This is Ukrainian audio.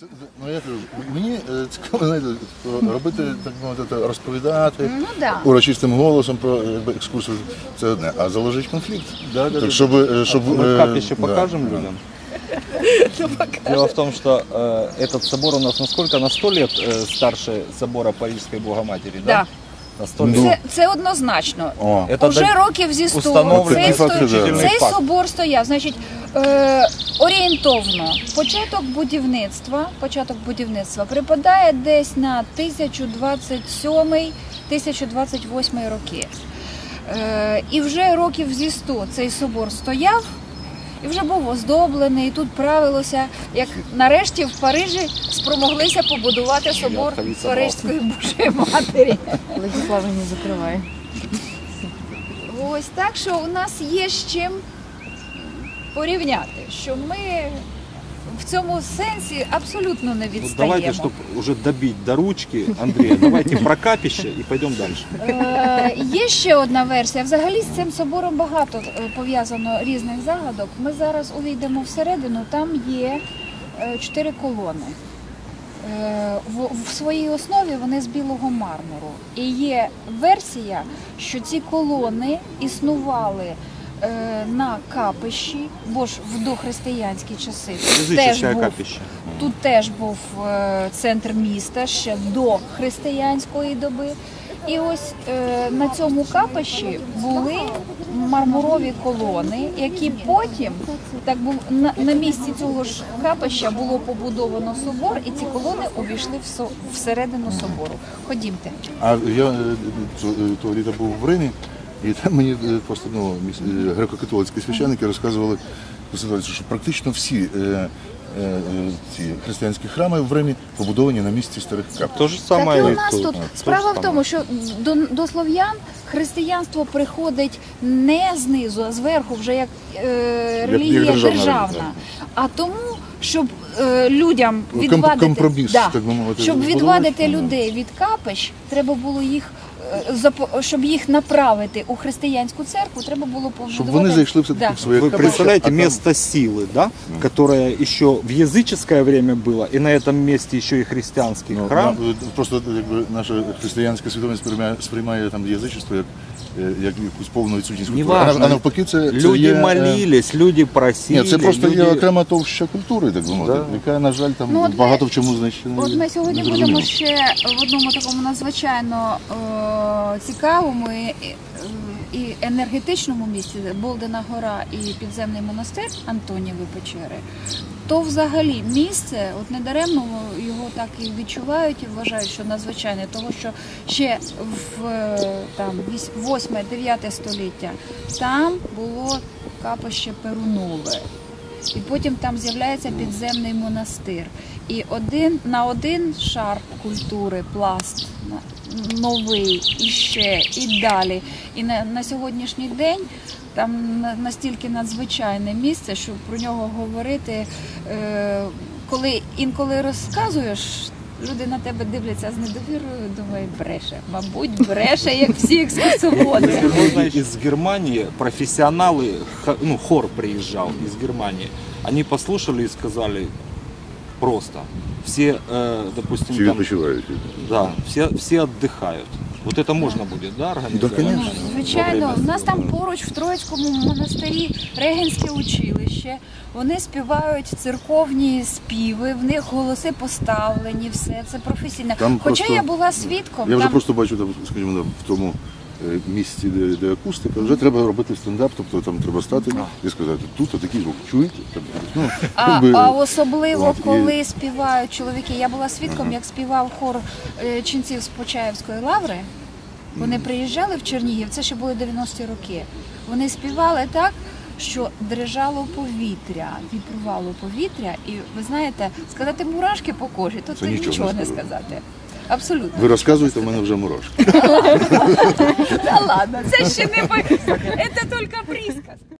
Це, ну, я кажу, мені е, цікаво знаєте, робити, так мовити, розповідати Ну да. урочистим голосом про якби, екскурсію, це одне, а заложить конфлікт. так, щоб, е, щоб, Мы е, капище да, покажем да. людям. Дело в том, что э, этот собор у нас на сколько? На 100 лет э, старше собора Парижской Богоматери, да? Да. На 100 лет. Ну. Це, це однозначно. О, Это Уже да- років зі 100 установлений цей, факт, сто- да. цей факт. собор стояв. Значить, е, орієнтовно початок будівництва, початок будівництва припадає десь на 1027-1028 роки. Е, і вже років зі 100 цей собор стояв. І вже був оздоблений, і тут правилося, як нарешті в Парижі спромоглися побудувати собор Парижської Божої Матері. Владислава не закриває. Ось так, що у нас є з чим порівняти, що ми в цьому сенсі абсолютно не Вот відстаємо. давайте, чтобы уже добить до ручки, Андрея, давайте про капище и пойдем дальше. Е, є ще одна версія. Взагалі з цим собором багато е, пов'язано різних загадок. Ми зараз увійдемо всередину, там є е, чотири колони. В, своїй основі вони з білого мармуру. І є версія, що ці колони існували на капищі, бо ж в дохристиянські часи тут теж був капище. Тут теж був е, центр міста ще до християнської доби. І ось е, на цьому капищі були мармурові колони, які потім так був на, на місці цього ж капища було побудовано собор, і ці колони увійшли в со, всередину собору. Ходімте. А я е, е, того літа був в Римі, і там мені е, просто ну, е, греко-католицькі священники розказували, посадовці, що практично всі е, е, ці християнські храми в Римі побудовані на місці старих кап. То же самое. так і у нас тут справа то в тому, що до, до слов'ян християнство приходить не знизу, а зверху, вже як е, релігія як державна державна. А тому, щоб е, людям відвадити да, так би мовити, щоб відвадити людей від капищ, треба було їх. е, запо- Щоб їх направити у християнську церкву, треба було побудувати. Щоб вони зайшли все-таки Да. в своє Вы капище, представляете а там- место силы, да? Которое еще в языческое время было, и на этом месте еще и христианский Ну, храм. нам, е, просто якби наша християнська свідомість сприймає, сприймає там язичество як, е, як якусь повну відсутність культури. А, а навпаки, це, це Люди є, е, молились, люди просили. Ні, це просто люди... є окрема товща культури, так би мовити, Да. яка, на жаль, там Ну, от ми- багато в чому знищена. От ми сьогодні будемо ще в одному такому надзвичайно е, цікавому і, і енергетичному місці Болдена Гора і підземний монастир Антонієві печери. То взагалі місце, от недаремно його так і відчувають і вважають, що надзвичайне, тому що ще в там 8-9 століття там було капище Перунове. І потім там з'являється підземний монастир. І один на один шар культури, пласт новий, і ще, і далі. І на, на сьогоднішній день там на- настільки надзвичайне місце, що про нього говорити, е, коли інколи розказуєш. Люди на тебе дивляться з недовірою, думаю, бреше. Мабуть, бреше, як всі екскурсоводи. Можно из Германии профессионалы, х- ну, хор приезжал из Германии. Они послушали и сказали просто. Все, э, допустим, Всі там, відпочивають. да, все, все отдыхают. Вот это можно будет, да, организовать? конечно. Ну, звичайно, у в нас там поруч в Троїцькому монастирі Регенське училище. Вони співають церковні співи, в них голоси поставлені, все це професійно. Там Хоча просто- я була свідком, Я вже там просто бачу там, скажімо, в тому місці, де, де акустика, вже треба робити стендап, тобто там треба стати і сказати, тут такий звук, чуєте? Там, ну, А, якби, а особливо от, і- коли співають чоловіки. Я була свідком, як співав хор е, ченців з Почаївської лаври. Вони приїжджали в Чернігів, це ще були 90-ті роки. Вони співали так, що дрижало повітря, вібрувало повітря, і ви знаєте, сказати мурашки по кожі, то Це це нічого не сказати. Абсолютно. Ви розказуєте, в мене вже мурашки. Та ладно, це ще не це тільки присказ.